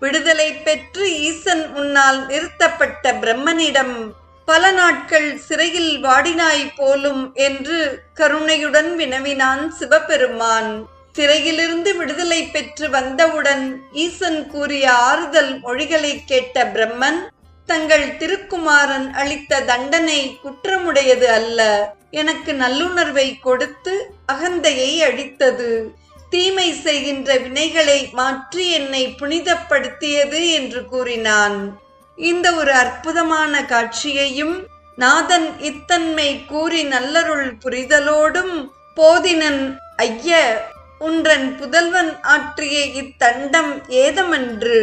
விடுதலை பெற்று ஈசன் முன்னால் நிறுத்தப்பட்ட பிரம்மனிடம் பல நாட்கள் சிறையில் வாடினாய் போலும் என்று கருணையுடன் வினவினான் சிவபெருமான். சிறையிலிருந்து விடுதலை பெற்று வந்தவுடன் ஈசன் கூறிய ஆறுதல் மொழிகளை கேட்ட பிரம்மன் தங்கள் திருக்குமாரன் அளித்த தண்டனை குற்றமுடையது அல்ல. எனக்கு நல்லுணர்வை கொடுத்து அகந்தையை அழித்தது. தீமை செய்கின்ற வினைகளை மாற்றி என்னை புனிதப்படுத்தியது என்று கூறினான். இந்த ஒரு அற்புதமான காட்சியையும் நாதன் இத்தன்மை கூறி நல்லருள் புரிதலோடும் போதினன் ஐய உன்றன் புதல்வன் ஆற்றிய இத்தண்டம் ஏதமன்று?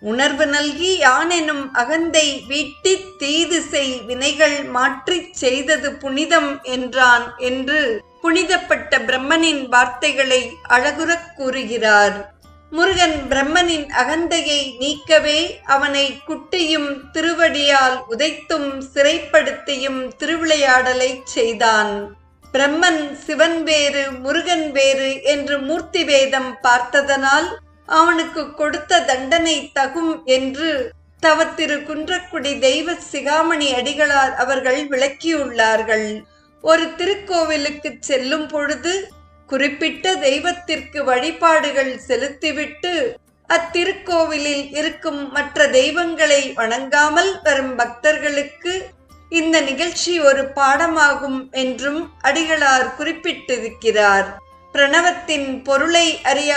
உணர்வு நல்கி யானெனும் அகந்தை வீட்டி தீது செய் வினைகள் மாற்றிச் செய்தது புனிதம் என்றான் என்று புனிதப்பட்ட பிரம்மனின் வார்த்தைகளை அழகுறக் கூறுகிறார். முருகன் பிரம்மனின் அகந்தையை நீக்கவே அவனை குட்டியும் திருவடியால் உதைத்தும் சிறைப்படுத்தியும் திருவிளையாடலை செய்தான். பிரம்மன் சிவன் வேறு முருகன் வேறு என்று மூர்த்தி வேதம் பார்த்ததனால் அவனுக்கு கொடுத்த தண்டனை தகும் என்று தவத்திரு குன்றக்குடி தெய்வ சிகாமணி அடிகளார் அவர்கள் விளக்கியுள்ளார்கள். ஒரு திருக்கோவிலுக்கு செல்லும் பொழுது குறிப்பிட்ட தெய்வத்திற்கு வழிபாடுகள் செலுத்திவிட்டு அத்திருக்கோவிலில் இருக்கும் மற்ற தெய்வங்களை வணங்காமல் வரும் பக்தர்களுக்கு இந்த நிகழ்ச்சி ஒரு பாடமாகும் என்றும் அடிகளார் குறிப்பிட்டிருக்கிறார். பிரணவத்தின் பொருளை அறியா